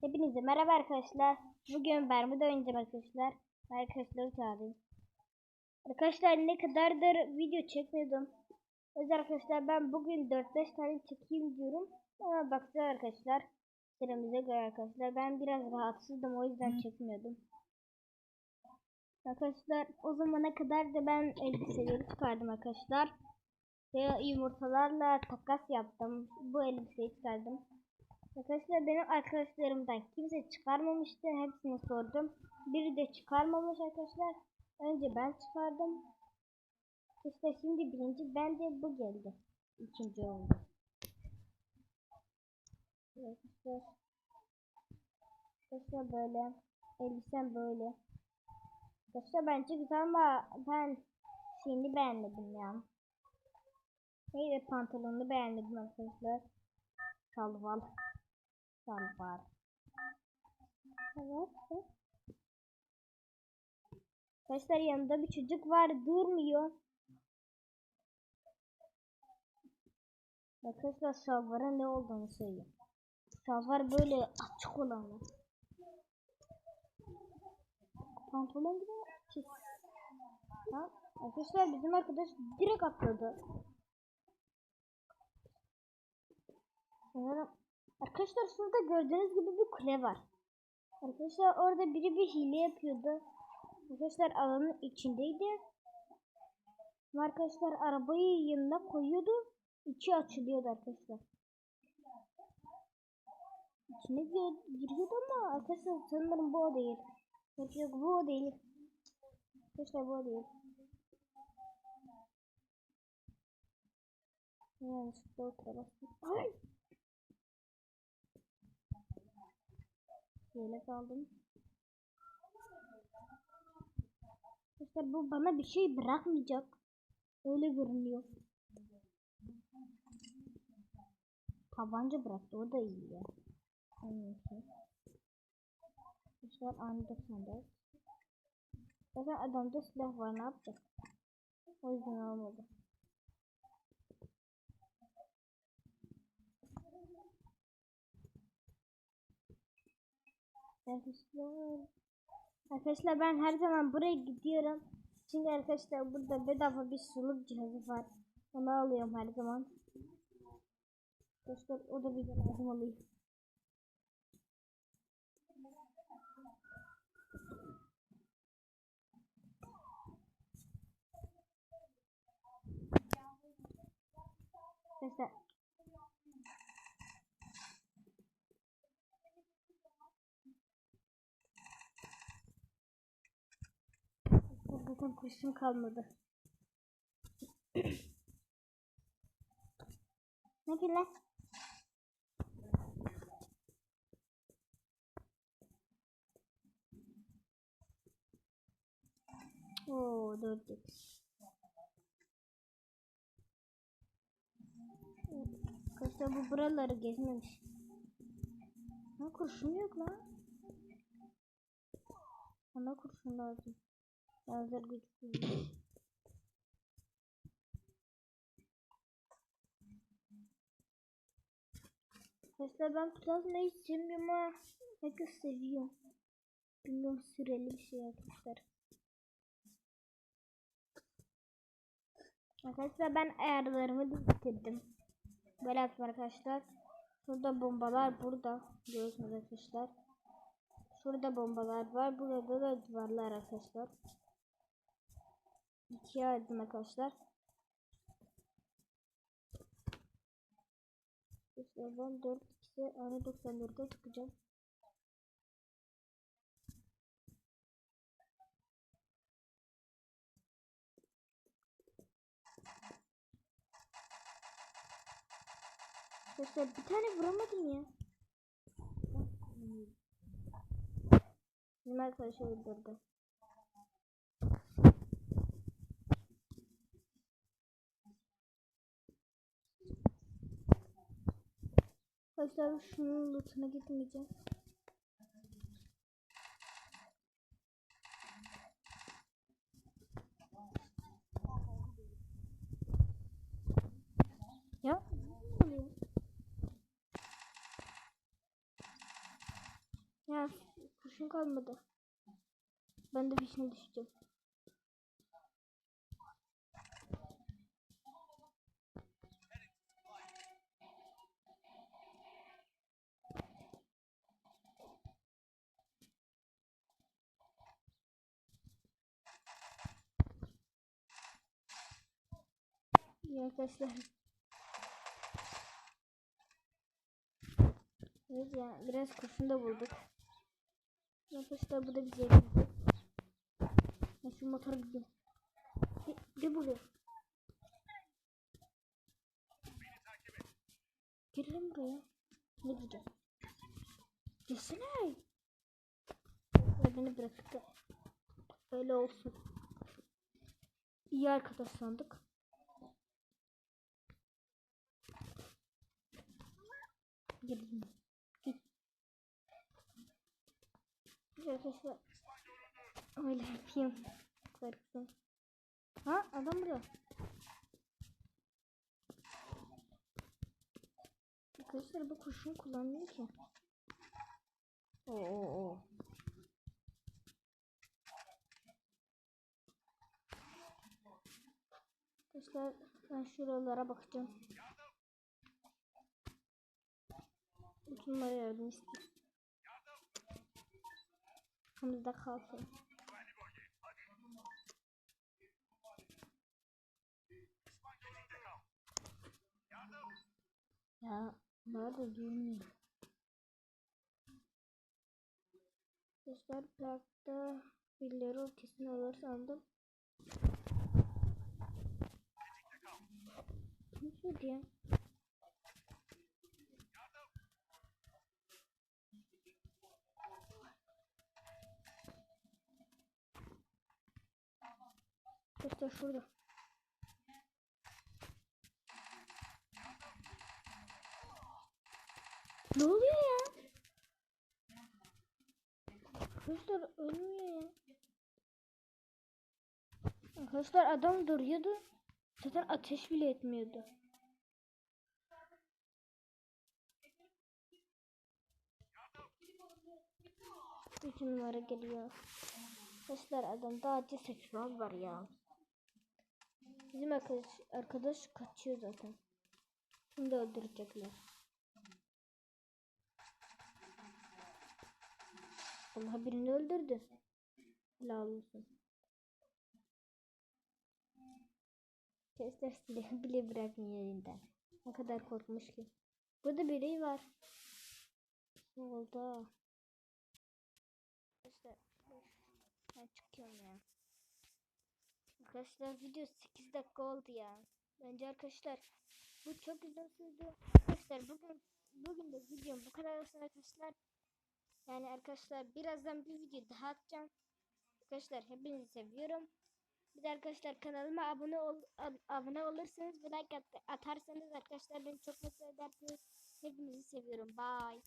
Hepinize merhaba arkadaşlar. Bugün Bermuda oynayacağım arkadaşlar. Arkadaşları çağırayım. Arkadaşlar ne kadardır video çekmiyordum. O yüzden arkadaşlar ben bugün 4-5 tane çekeyim diyorum. Ama bakacağız arkadaşlar. Süremize göre arkadaşlar. Ben biraz rahatsızdım o yüzden çekmiyordum. Arkadaşlar o zamana kadar da ben elbiseleri çıkardım arkadaşlar. Ve yumurtalarla takas yaptım. Bu elbiseyi çıkardım. Arkadaşlar benim arkadaşlarımdan kimse çıkarmamıştı. Hepsini sordum. Biri de çıkarmamış arkadaşlar. Önce ben çıkardım. İşte şimdi birinci ben de bu geldi. İkinci oldu. Arkadaşlar. Arkadaşlar böyle. Elbisem böyle. Arkadaşlar bence güzel ama ben şeyini beğenmedim ya. Neydi pantolonunu beğenmedim arkadaşlar. Şalvar. Şalvar. Evet. evet. Arkadaşlar yanında bir çocuk var durmuyor. Arkadaşlar şalvara ne olduğunu söyleyeyim. Şalvar böyle açık olanı. Pantolon gibi pis. Ha? Arkadaşlar bizim arkadaş direkt atladı. Sanırım Arkadaşlar şurada gördüğünüz gibi bir kule var. Arkadaşlar orada biri bir hile yapıyordu. Arkadaşlar alanın içindeydi. Arkadaşlar arabayı yanına koyuyordu. İçi açılıyordu arkadaşlar. İçine gir- giriyordu ama arkadaşlar sanırım bu o değil. Yok yok bu o değil. Arkadaşlar bu o değil. Yanlışlıkla o tarafa bastım. Ay! Böyle kaldım. Arkadaşlar bu bana bir şey bırakmayacak. Öyle görünüyor. Tabanca bıraktı o da iyi ya. Neyse. Arkadaşlar anında sandık. Zaten adamda silah var ne yapacak? O yüzden almadı. Arkadaşlar. Arkadaşlar ben her zaman buraya gidiyorum. Çünkü arkadaşlar burada bedava bir suluk cihazı var. Onu alıyorum her zaman. Arkadaşlar o da bize lazım oluyor. Arkadaşlar Zaten kurşun kalmadı. ne lan? Oo dördük. Arkadaşlar bu buraları gezmemiş. Ha kurşun yok lan. Bana kurşun lazım. Gücü kullanıyor. Arkadaşlar ben plazmayı sevmiyorum ama herkes seviyor. Bilmiyorum süreli bir şey arkadaşlar. Arkadaşlar ben ayarlarımı değiştirdim. Böyle yaptım arkadaşlar. Şurada bombalar burada. Görüyorsunuz arkadaşlar. Şurada bombalar var. Burada da duvarlar arkadaşlar. İkiye ayırdım arkadaşlar. Ben 4 ikisi ana 94'e çıkacağım. Arkadaşlar bir tane vuramadım ya. Bizim arkadaşı öldürdü. Arkadaşlar şunun lootuna gitmeyeceğim. Ya ne oluyor? Ya kurşun kalmadı. Ben de peşine düştüm. İyi arkadaşlar. Evet ya biraz kurşun da bulduk. Arkadaşlar bu da bize yarayacak. Ben şu motora gideyim. Gel, buraya. Gel lan buraya. Ne diyeceğim? Gelsene. Ya beni bıraktı. Öyle olsun. İyi arkadaş sandık. Gel. Git. Arkadaşlar. Öyle yapayım. Korktum. Ha adam burada. Arkadaşlar bu kurşun kullanmıyor ki. Oo, oo. Arkadaşlar ben şuralara bakacağım. Yardım istiyor. Hamızda kalsın. Ya nerede bilmiyorum. Arkadaşlar parkta birileri kesin olur sandım. Ne söyleyeyim? Arkadaşlar şurada. Ne oluyor ya? Arkadaşlar ölmüyor ya. Arkadaşlar adam duruyordu. Zaten ateş bile etmiyordu. Üç numara geliyor. Arkadaşlar adamda acı seçmez var ya. Bizim arkadaş, arkadaş kaçıyor zaten. Şimdi öldürecekler. Allah birini öldürdü. Helal olsun. Tester silahı bile bırakmıyor elinden. Ne kadar korkmuş ki. Burada biri var. Ne oldu? Arkadaşlar ben çıkıyorum ya. Arkadaşlar video 8 dakika oldu ya. Bence arkadaşlar bu çok uzun sürdü. Arkadaşlar bugün bugün de videom bu kadar olsun arkadaşlar. Yani arkadaşlar birazdan bir video daha atacağım. Arkadaşlar hepinizi seviyorum. Bir de arkadaşlar kanalıma abone ol ab- abone olursanız ve like at- atarsanız arkadaşlar beni çok mutlu edersiniz. Hepinizi seviyorum. Bye.